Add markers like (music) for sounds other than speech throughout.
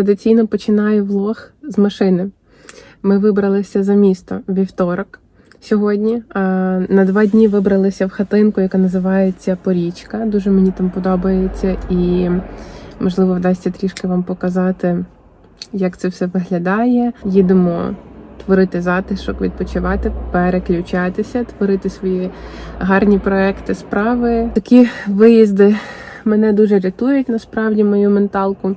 Традиційно починаю влог з машини. Ми вибралися за місто вівторок сьогодні. Е, На два дні вибралися в хатинку, яка називається Порічка. Дуже мені там подобається, і можливо вдасться трішки вам показати, як це все виглядає. Їдемо творити затишок, відпочивати, переключатися, творити свої гарні проекти, справи. Такі виїзди мене дуже рятують насправді мою менталку.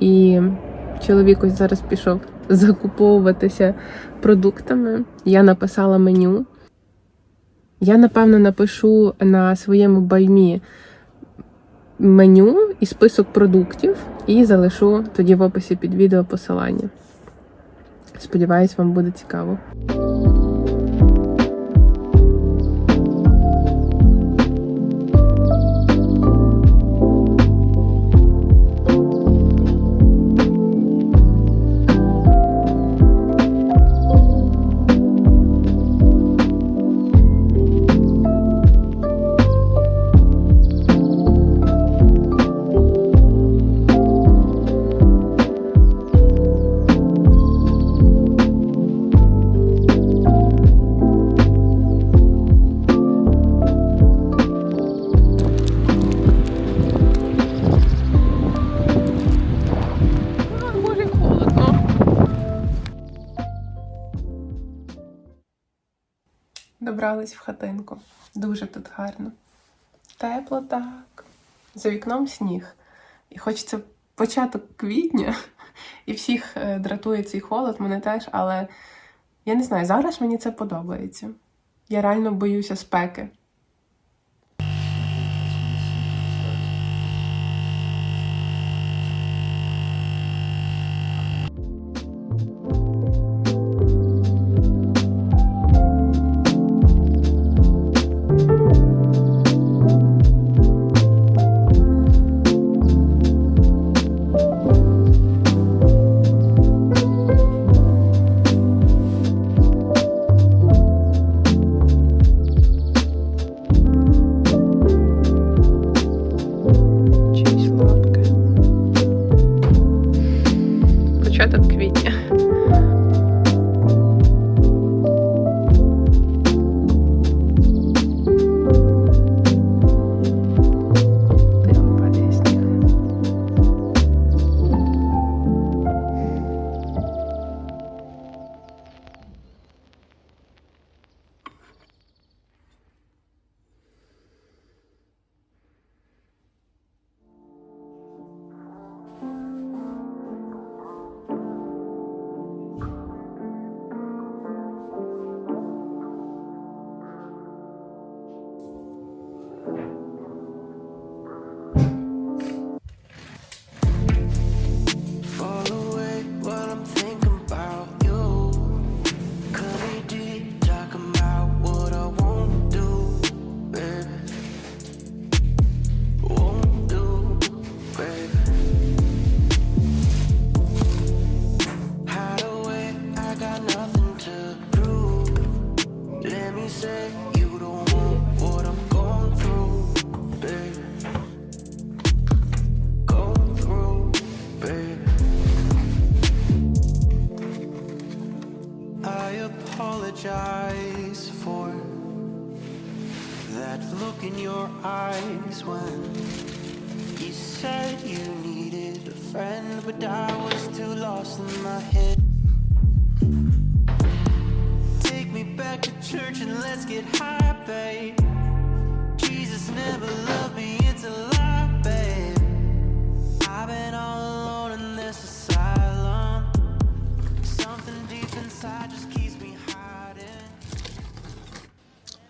І чоловік ось зараз пішов закуповуватися продуктами. Я написала меню. Я, напевно, напишу на своєму баймі меню і список продуктів, і залишу тоді в описі під відео посилання. Сподіваюсь, вам буде цікаво. Добрались в хатинку. Дуже тут гарно. Тепло так. За вікном сніг. І хочеться початок квітня, і всіх е, дратує цей холод, мене теж, але я не знаю, зараз мені це подобається. Я реально боюся спеки. That look in your eyes when you said you needed a friend, but I was too lost in my head. Take me back to church and let's get high, babe.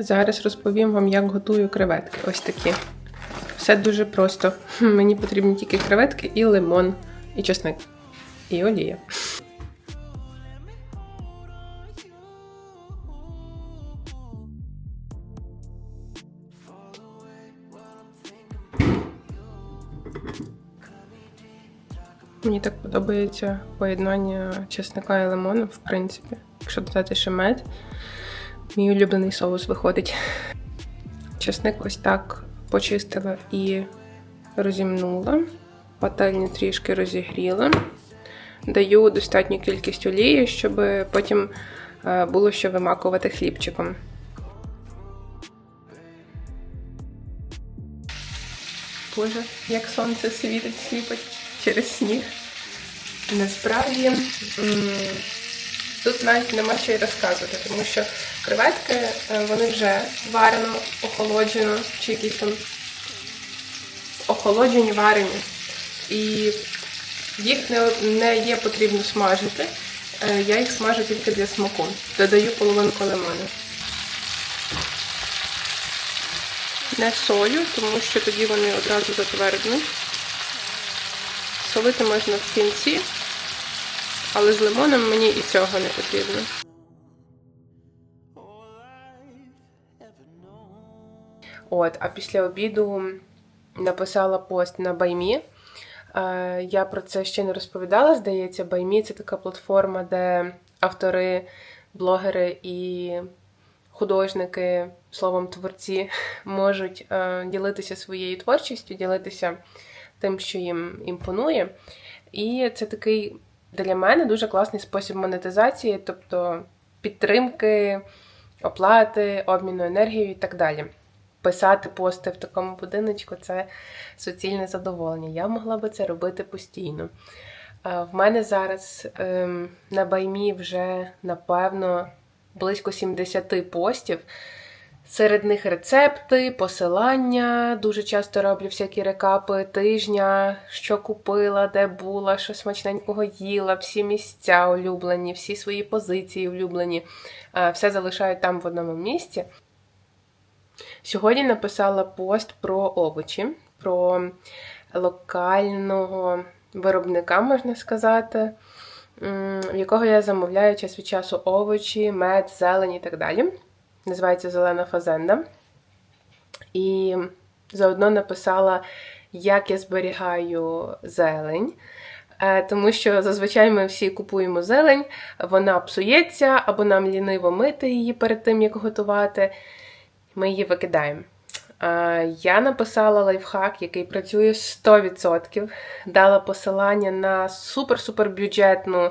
Зараз розповім вам, як готую креветки. Ось такі. Все дуже просто. (laughs) Мені потрібні тільки креветки і лимон, і чесник, і олія. Мені так подобається поєднання чесника і лимону, в принципі. Якщо додати ще мед, мій улюблений соус виходить. Чесник ось так почистила і розімнула. Пательню трішки розігріла. Даю достатню кількість олії, щоб потім е, було що вимакувати хлібчиком. Боже, як сонце світить, сліпить через сніг. Насправді тут навіть нема що й розказувати, тому що креветки е, вони вже варено, охолоджено, чи якісь там охолоджені варені. І їх не, не є потрібно смажити. Е, Я їх смажу тільки для смаку. Додаю половинку лимону. Не солю, тому що тоді вони одразу затверднуть. Солити можна в кінці, але з лимоном мені і цього не потрібно. От, а після обіду написала пост на Баймі. Е, Я про це ще не розповідала. Здається, Баймі це така платформа, де автори, блогери і художники, словом, творці (laughs) можуть е, ділитися своєю творчістю, ділитися тим, що їм імпонує. І це такий для мене дуже класний спосіб монетизації, тобто підтримки, оплати, обміну енергією і так далі. Писати пости в такому будиночку це суцільне задоволення. Я могла би це робити постійно. В мене зараз ем, на баймі вже напевно близько 70 постів. Серед них рецепти, посилання. Дуже часто роблю всякі рекапи тижня, що купила, де була, що смачненького їла, всі місця улюблені, всі свої позиції улюблені. Е, Все залишаю там в одному місці. Сьогодні написала пост про овочі, про локального виробника, можна сказати, в якого я замовляю час від часу овочі, мед, зелень і так далі. Називається Зелена Фазенда. І заодно написала, як я зберігаю зелень. Е, Тому що зазвичай ми всі купуємо зелень, вона псується, або нам ліниво мити її перед тим, як готувати. Ми її викидаємо. Е, Я написала лайфхак, який працює 100%. Дала посилання на супер-супер бюджетну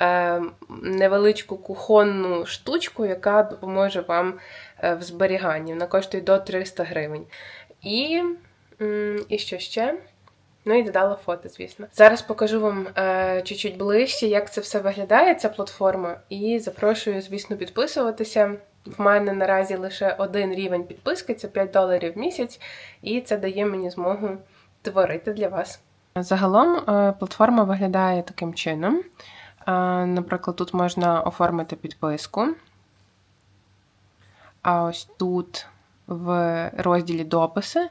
е, невеличку кухонну штучку, яка допоможе вам е, в зберіганні. Вона коштує до 300 гривень. І, і що ще? Ну і додала фото, звісно. Зараз покажу вам е, чуть-чуть ближче, як це все виглядає, ця платформа. І запрошую, звісно, підписуватися. В мене наразі лише один рівень підписки це 5 доларів в місяць, і це дає мені змогу творити для вас. Загалом е, платформа виглядає таким чином. Е, Наприклад, тут можна оформити підписку. А ось тут в розділі дописи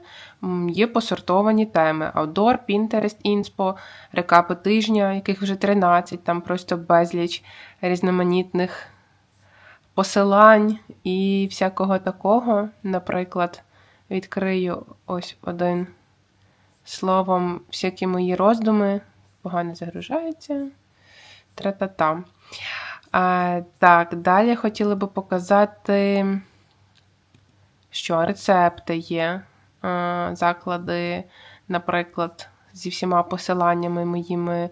є посортовані теми: Outdoor, Pinterest, Inspo, рекапи тижня, яких вже 13, там просто безліч різноманітних посилань і всякого такого. Наприклад, відкрию ось один словом, всякі мої роздуми. Погано загружається. Тра-та-та. А, так, далі хотіла би показати, що рецепти є, а, заклади, наприклад, зі всіма посиланнями, моїми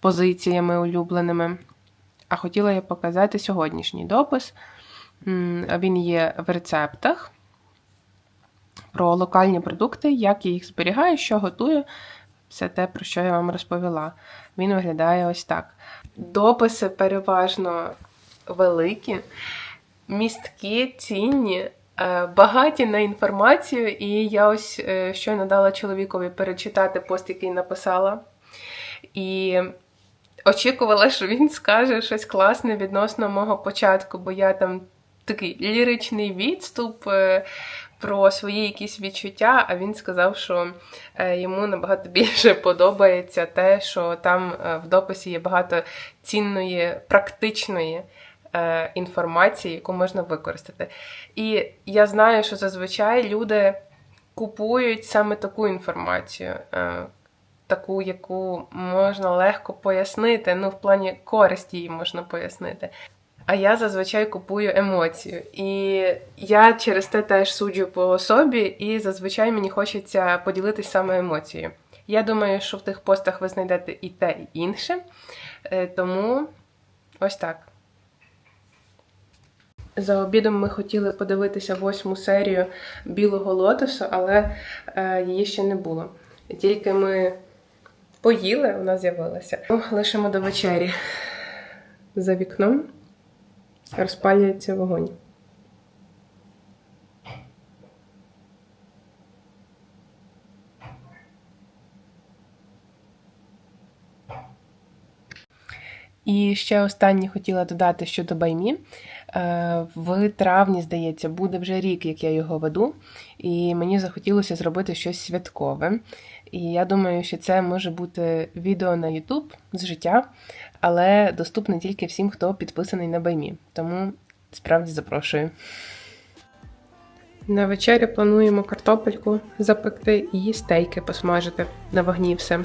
позиціями улюбленими. А хотіла я показати сьогоднішній допис. Він є в рецептах про локальні продукти, як я їх зберігаю, що готую. Все те, про що я вам розповіла. Він виглядає ось так. Дописи переважно великі, місткі, цінні, е, багаті на інформацію. І я ось е, щойно дала чоловікові перечитати пост, який написала. І очікувала, що він скаже щось класне відносно мого початку, бо я там такий ліричний відступ е, про свої якісь відчуття, а він сказав, що е, йому набагато (laughs) більше подобається те, що там е, в дописі є багато цінної, практичної інформації, яку можна використати. І я знаю, що зазвичай люди купують саме таку інформацію. Таку, яку можна легко пояснити, ну, в плані користі її можна пояснити. А я зазвичай купую емоцію. І я через те теж суджу по собі, і зазвичай мені хочеться поділитись саме емоцією. Я думаю, що в тих постах ви знайдете і те, і інше. Е, Тому ось так. За обідом ми хотіли подивитися восьму серію Білого лотосу, але е, її ще не було. Тільки ми поїли, вона з'явилася. Лишимо до вечері. За вікном розпалюється вогонь. І ще останнє хотіла додати щодо Баймі. Е, В травні, здається, буде вже рік, як я його веду, і мені захотілося зробити щось святкове. І я думаю, що це може бути відео на YouTube з життя, але доступне тільки всім, хто підписаний на Баймі. Тому справді запрошую. На вечерю плануємо картопельку запекти і стейки посмажити на вогні все.